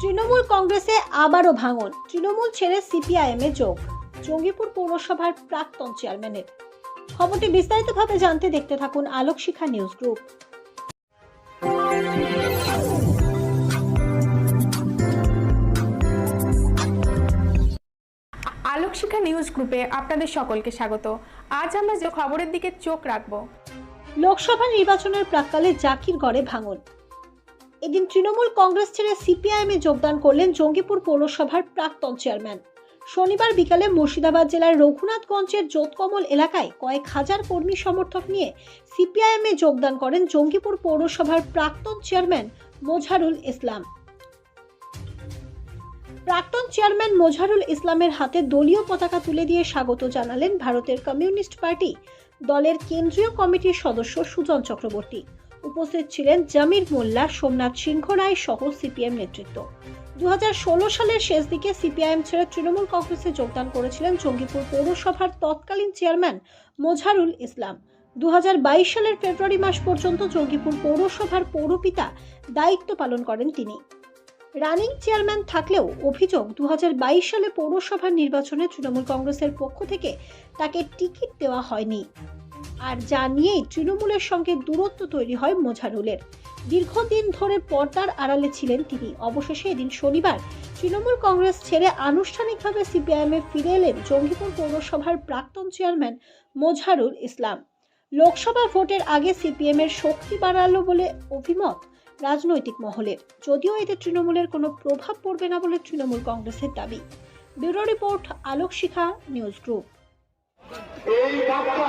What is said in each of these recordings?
তৃণমূল কংগ্রেসে আবারও ভাঙন। তৃণমূল ছেড়ে সিপিআইএম এ যোগ। জঙ্গিপুর পৌরসভার প্রাক্তন চেয়ারম্যানের। খবরটি বিস্তারিতভাবে জানতে দেখতে থাকুন আলোক শিখা নিউজ গ্রুপ। আলোক শিক্ষা নিউজ গ্রুপে আপনাদের সকলকে স্বাগত। আজ আমরা যে খবরের দিকে চোখ রাখব। লোকসভা নির্বাচনের প্রাক্কালে জাকিরগড়ে ভাঙন। এদিন তৃণমূল কংগ্রেস ছেড়ে সিপিআইএম যোগদান করলেন জঙ্গিপুর পৌরসভার প্রাক্তন চেয়ারম্যান। শনিবার বিকালে মুর্শিদাবাদ জেলার রঘুনাথগঞ্জের জোতকমল এলাকায় কয়েক হাজার কর্মী সমর্থক নিয়ে সিপিআইএম যোগদান করেন জঙ্গিপুর পৌরসভার প্রাক্তন চেয়ারম্যান মোঝারুল ইসলাম। প্রাক্তন চেয়ারম্যান মোঝারুল ইসলামের হাতে দলীয় পতাকা তুলে দিয়ে স্বাগত জানালেন ভারতের কমিউনিস্ট পার্টি, দলের কেন্দ্রীয় কমিটির সদস্য সুজন চক্রবর্তী। উপস্থিত ছিলেন জামির মোল্লা, সোমনাথ সিংহ রায় সহ সিপিএম নেতৃত্ব। দুহাজার ষোলো সালের শেষ দিকে সিপিআইএম ছেড়ে তৃণমূল কংগ্রেসে যোগদান করেছিলেন জঙ্গিপুর পৌরসভার তৎকালীন চেয়ারম্যান মোঝারুল ইসলাম। দু হাজার বাইশ সালের ফেব্রুয়ারি মাস পর্যন্ত জঙ্গিপুর পৌরসভার পৌরপিতা দায়িত্ব পালন করেন তিনি। রানিং চেয়ারম্যান থাকলেও অভিযোগ দু হাজার বাইশ সালে পৌরসভার নির্বাচনে তৃণমূল কংগ্রেসের পক্ষ থেকে তাকে টিকিট দেওয়া হয়নি। আর যা নিয়েই তৃণমূলের সঙ্গে দূরত্ব তৈরি হয় মোঝারুলের দীর্ঘদিন ধরে পর্দার আড়ালে ছিলেন তিনি। অবশেষে এদিন শনিবার তৃণমূল কংগ্রেস ছেড়ে আনুষ্ঠানিকভাবে সিপিআইএম ফিরে এলেন জঙ্গিপুর পৌরসভার প্রাক্তন চেয়ারম্যান মোঝারুল ইসলাম। লোকসভা ভোটের আগে সিপিএম এর শক্তি বাড়ালো বলে অভিমত রাজনৈতিক মহলের যদিও এতে তৃণমূলের কোনো প্রভাব পড়বে না বলে তৃণমূল কংগ্রেসের দাবি। Bureau report Alokshikha news group. এই বার্তা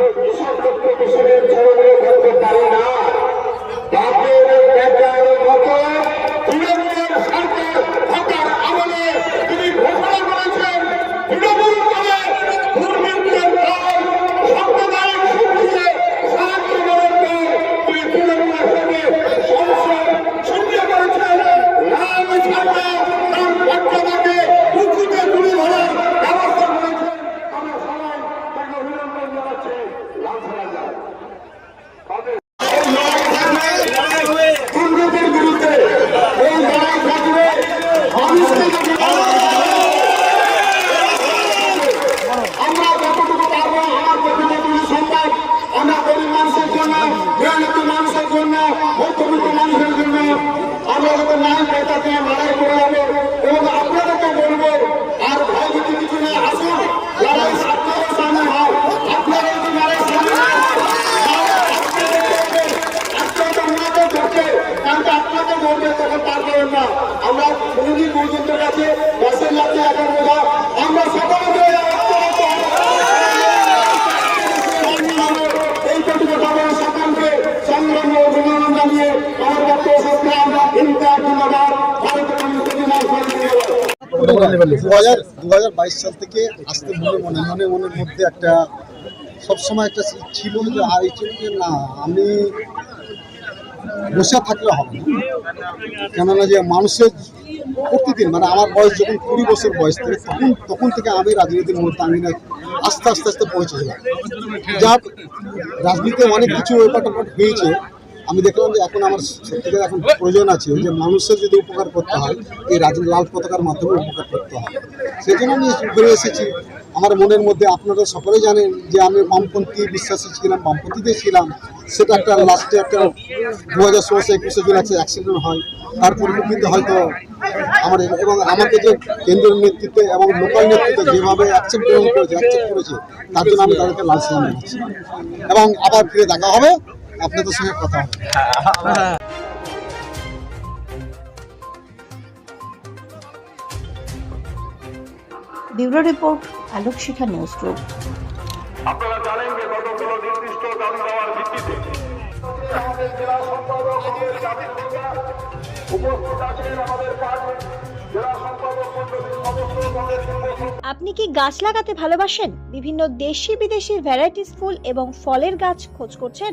এসব করতে দেশের ছেলেমেয়ে করতে পারে না বাপের বেটার अगर नाम बताते हैं हमारे पूरा দু হাজার বাইশ সাল থেকে আসতে মনে মনে মনে মনের মধ্যে একটা সবসময় একটা ছিল যে আর এই যে না আমি বসে থাকলে হবে না। কেননা যে মানুষের প্রতিদিন মানে আমার বয়স যখন কুড়ি বছর বয়স থেকে তখন তখন থেকে আমি রাজনীতির মধ্যে আমি না আস্তে আস্তে আস্তে পৌঁছেছিলাম। যা হোক, রাজনীতিতে অনেক কিছু ব্যাপার ট্যাপার হয়েছে আমি দেখলাম যে এখন আমার সত্যিকার এখন প্রয়োজন আছে যে মানুষের যদি উপকার করতে হয়, এই রাজনীতি, লাল পতাকার মাধ্যমে উপকার করতে হয়। সেই জন্য আমি ঘুরে এসেছি। আমার মনের মধ্যে আপনারা সকলেই জানেন যে আমি বামপন্থী বিশ্বাসী ছিলাম বামপন্থীতে ছিলাম। সেটা একটা লাস্টে একটা দু হাজার ষোলোশো একুশে জুন একটা অ্যাক্সিডেন্ট হয়। তার পরিপ্রেক্ষিতে হয়তো আমার এবং আমাকে যে কেন্দ্রীয় নেতৃত্বে এবং লোকাল নেতৃত্বে যেভাবে অ্যাকসেপ্ট গ্রহণ করেছে অ্যাকসেপ্ট করেছে, তার জন্য আমি তাদেরকে লাল সালাম এবং আবার ফিরে দেখা হবে। আপনাদের সঙ্গে কথা হবে। Bureau report Alok Shikha news group. আপনারা জানেন যে কতগুলো নির্দিষ্ট দাবি দেওয়ার ভিত্তিতে আমাদের জেলা সম্পাদক উপস্থিত আছেন আমাদের পার্টির জেলা সম্পাদক আপনি কি গাছ লাগাতে ভালোবাসেন? বিভিন্ন দেশি বিদেশি ভ্যারাইটিস ফুল এবং ফলের গাছ খোঁজ করছেন?